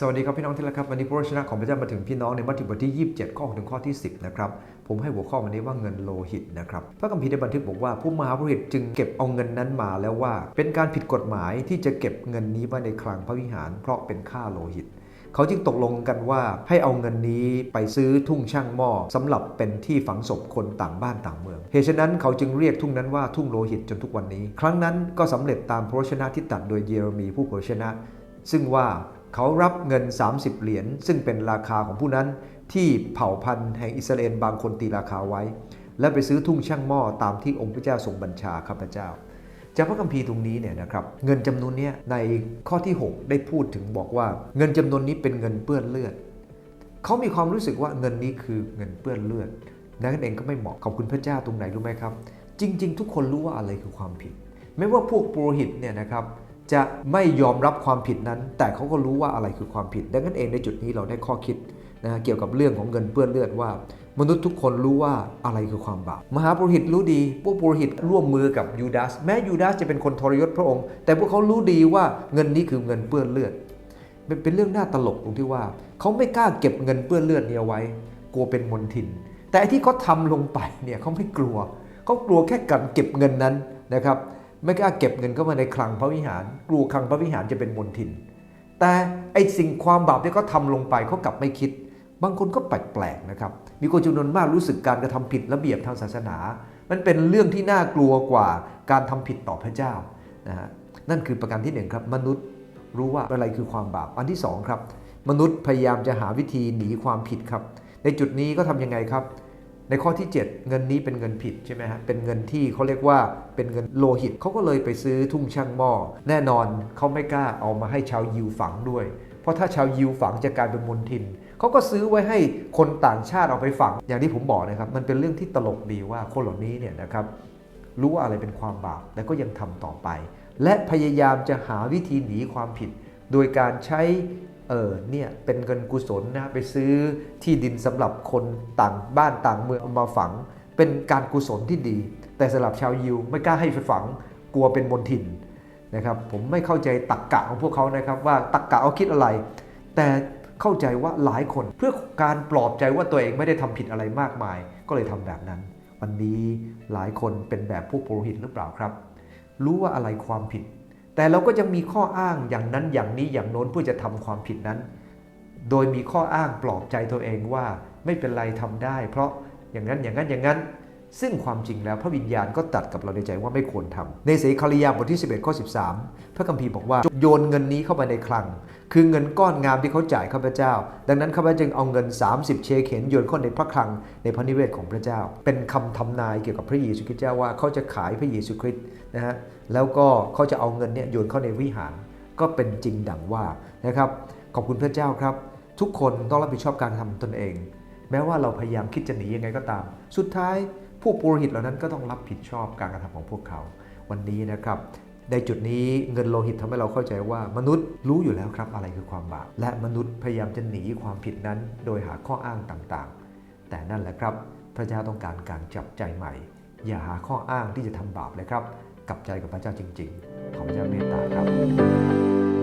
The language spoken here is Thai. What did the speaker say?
สวัสดีครับพี่น้องที่รักครับวันนี้พระวจนะของพระเจ้ามาถึงพี่น้องในมัทธิวบทที่ 27 ข้อถึงข้อที่ 10 นะครับ ผมให้หัวข้อวันนี้ว่าเงินโลหิตนะครับพระคัมภีร์ได้บันทึกบอกว่าผู้มหาปุโรหิตจึงเก็บเอาเงินนั้นมาแล้วว่า เป็นการผิดกฎหมายที่จะเก็บเงินนี้ไว้ในคลังพระวิหาร เพราะเป็นค่าโลหิต เขาจึงตกลงกันว่าให้เอาเงินนี้ไปซื้อทุ่งช่างหม้อสำหรับเป็นที่ฝังศพคนต่างบ้านต่างเมืองเหตุฉะนั้นเขาจึงเรียกทุ่งนั้นว่าทุ่งโลหิตจนทุกวันนี้ ครั้งนั้นก็สำเร็จตามพระวจนะที่ตัดโดยเยเรมีผู้เผยชนะ ซึ่งว่า เขารับเงิน 30 เหรียญซึ่งเป็นราคาของผู้นั้นที่เผ่าพันธุ์แห่งอิสราเอลบางคนตีราคาไว้ และไปซื้อทุ่งช่างหม้อตามที่องค์พระเจ้าทรงบัญชาข้าพเจ้า จากพระคัมภีร์ตรงนี้เนี่ยนะครับเงินจำนวนนี้ในข้อที่ 6 ได้พูดถึงบอกว่า เงินจำนวนนี้เป็นเงินเปื้อนเลือดเขามีความรู้สึกว่าเงินนี้คือเงินเปื้อนเลือดนั่นเองก็ไม่เหมาะขอบคุณพระเจ้าตรงไหนรู้ไหมครับ จริง ๆ ทุกคนรู้ว่าอะไรคือความผิด ไม่ว่าพวกปุโรหิตเนี่ยนะครับ จะไม่ยอมรับความผิดนั้น แต่เขาก็รู้ว่าอะไรคือความผิด ดังนั้นเองในจุดนี้เราได้ข้อคิดนะฮะเกี่ยวกับเรื่องของเงินเปื้อนเลือดว่ามนุษย์ทุกคนรู้ว่าอะไรคือความบาป มหาปุโรหิตรู้ดี พวกปุโรหิตร่วมมือกับยูดาส แม้ยูดาสจะเป็นคนทรยศพระองค์ แต่พวกเขารู้ดีว่าเงินนี้คือเงินเปื้อนเลือด เป็นเรื่องน่าตลกตรงที่ว่า เขาไม่กล้าเก็บเงินเปื้อนเลือดนี้เอาไว้ กลัวเป็นมลทิน แต่ที่เขาทำลงไปเนี่ยเขาไม่กลัว เขากลัวแค่การเก็บเงินนั้นนะครับ ไม่กล้าเก็บเงินเข้ามาในคลังพระวิหาร กลัวคลังพระวิหารจะเป็นมลทิน แต่ไอสิ่งความบาปที่เขาทำลงไปเขากลับไม่คิด บางคนก็แปลกๆนะครับ มีคนจำนวนมากรู้สึกการกระทำผิดระเบียบทางศาสนา มันเป็นเรื่องที่น่ากลัวกว่าการทำผิดต่อพระเจ้านะฮะนั่นคือประการที่หนึ่งครับ มนุษย์รู้ว่าอะไรคือความบาป อันที่สองครับ มนุษย์พยายามจะหาวิธีหนีความผิดครับ ในจุดนี้ก็ทำยังไงครับ ในข้อที่ 7 เงินนี้เป็นเงินผิดใช่ไหมฮะ เป็นเงินที่เขาเรียกว่าเป็นเงินโลหิตเขาก็เลยไปซื้อทุ่งช่างหม้อ แน่นอนเขาไม่กล้าเอามาให้ชาวยิวฝังด้วย เพราะถ้าชาวยิวฝังจะกลายเป็นมลทิน เขาก็ซื้อไว้ให้คนต่างชาติเอาไปฝัง อย่างที่ผมบอกนะครับ มันเป็นเรื่องที่ตลกดีว่าคนเหล่านี้เนี่ยนะครับรู้ว่าอะไรเป็นความบาปแต่ก็ยังทำต่อไป และพยายามจะหาวิธีหนีความผิด โดยการใช้ เออเนี่ยเป็นเงินกุศลนะไปซื้อที่ดินสำหรับคนต่างบ้านต่างเมืองเอามาฝัง เป็นการกุศลที่ดี แต่สำหรับชาวยิวไม่กล้าให้ไปฝังกลัวเป็นมลทินนะครับผมไม่เข้าใจตักกะของพวกเขานะครับว่าตักกะเขาคิดอะไร แต่เข้าใจว่าหลายคนเพื่อการปลอบใจว่าตัวเองไม่ได้ทำผิดอะไรมากมาย ก็เลยทำแบบนั้น วันนี้หลายคนเป็นแบบพวกปุโรหิตหรือเปล่าครับ รู้ว่าอะไรความผิด แต่เราก็ยังมีข้ออ้างอย่างนั้นอย่างนี้อย่างโน้นเพื่อจะทำความผิดนั้น โดยมีข้ออ้างปลอบใจตัวเองว่าไม่เป็นไรทำได้ เพราะอย่างนั้นอย่างนั้นอย่างนั้น ซึ่งความจริงแล้วพระวิญญาณก็ตัดกับเราในใจว่าไม่ควรทำในเสคาริยาบทที่ 11ข้อ13 พระคัมภีร์บอกว่าโยนเงินนี้เข้าไปในคลัง คือเงินก้อนงามที่เขาจ่ายข้าพเจ้า ดังนั้นข้าพเจ้าจึงเอาเงิน 30 เชเข็นโยนเข้าในพระคลังในพระนิเวศของพระเจ้า เป็นคำทำนายเกี่ยวกับพระเยซูคริสต์เจ้าว่าเขาจะขายพระเยซูคริสต์นะฮะแล้วก็เขาจะเอาเงินเนี่ยโยนเข้าในวิหารก็เป็นจริงดังว่านะครับขอบคุณพระเจ้าครับ ทุกคนต้องรับผิดชอบการทำตนเอง แม้ว่าเราพยายามคิดจะหนียังไงก็ตาม สุดท้าย ผู้ปุโรหิตเหล่านั้นก็ต้องรับผิดชอบการกระทำของพวกเขา วันนี้นะครับในจุดนี้เงินโลหิตทำให้เราเข้าใจว่ามนุษย์รู้อยู่แล้วครับอะไรคือความบาป และมนุษย์พยายามจะหนีความผิดนั้น โดยหาข้ออ้างต่างๆ แต่นั่นแหละครับ พระเจ้าต้องการการจับใจใหม่ อย่าหาข้ออ้างที่จะทำบาปเลยครับ กลับใจกับพระเจ้าจริง ๆ ขอพระเจ้าเมตตาครับ